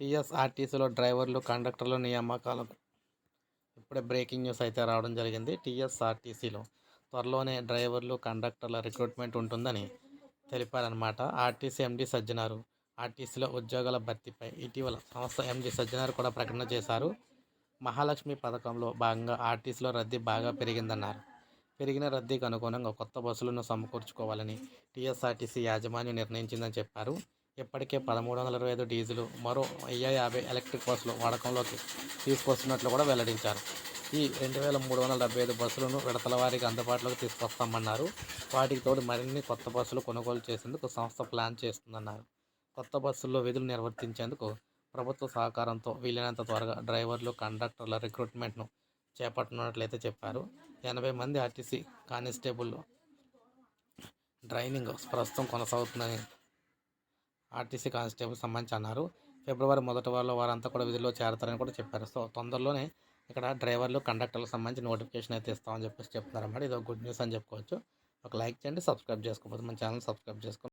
టీఎస్ఆర్టీసీలో డ్రైవర్లు కండక్టర్ల నియామకాలకు ఇప్పుడే బ్రేకింగ్ న్యూస్ అయితే రావడం జరిగింది. టీఎస్ఆర్టీసీలో త్వరలోనే డ్రైవర్లు కండక్టర్ల రిక్రూట్మెంట్ ఉంటుందని తెలిపారనమాట ఆర్టీసీ ఎండీ సజ్జనారు. ఆర్టీసీలో ఉద్యోగాల భర్తీపై ఇటీవల సంస్థ ఎండీ సజ్జనారు కూడా ప్రకటన చేశారు. మహాలక్ష్మి పథకంలో భాగంగా ఆర్టీసీలో రద్దీ బాగా పెరిగిందన్నారు. పెరిగిన రద్దీకి అనుగుణంగా కొత్త బస్సులను సమకూర్చుకోవాలని టీఎస్ఆర్టీసీ యాజమాన్యం నిర్ణయించిందని చెప్పారు. ఇప్పటికే పదమూడు వందల ఇరవై ఐదు డీజిల్ మరో వెయ్యి యాభై ఎలక్ట్రిక్ బస్సులు వాడకంలోకి తీసుకొస్తున్నట్లు కూడా వెల్లడించారు. ఈ రెండు వేల మూడు వందల డెబ్బై ఐదు బస్సులను విడతల వారికి అందుబాటులోకి తీసుకొస్తామన్నారు. వాటికి తోడు మరిన్ని కొత్త బస్సులు కొనుగోలు చేసేందుకు సంస్థ ప్లాన్ చేస్తుందన్నారు. కొత్త బస్సుల్లో విధులు నిర్వర్తించేందుకు ప్రభుత్వ సహకారంతో వీలైనంత త్వరగా డ్రైవర్లు కండక్టర్ల రిక్రూట్మెంట్ను చేపట్టనున్నట్లయితే చెప్పారు. ఎనభై మంది ఆర్టీసీ కానిస్టేబుల్ ట్రైనింగ్ ప్రస్తుతం కొనసాగుతుందని ఆర్టీసీ కానిస్టేబుల్ సంబంధించి అన్నారు. ఫిబ్రవరి మొదటి వారిలో వారంతా కూడా విధుల్లో చేరతారని కూడా చెప్పారు. సో తొందరలోనే ఇక్కడ డ్రైవర్లు కండక్టర్లకు సంబంధించి నోటిఫికేషన్ అయితే ఇస్తామని చెప్పేసి చెప్తున్నారు అన్నమాట ఇది ఒక గుడ్ న్యూస్ అని చెప్పుకోవచ్చు. ఒక లైక్ చేయండి సబ్స్క్రైబ్ చేసుకోకపోతే మన ఛానల్ సబ్స్క్రైబ్ చేసుకోండి.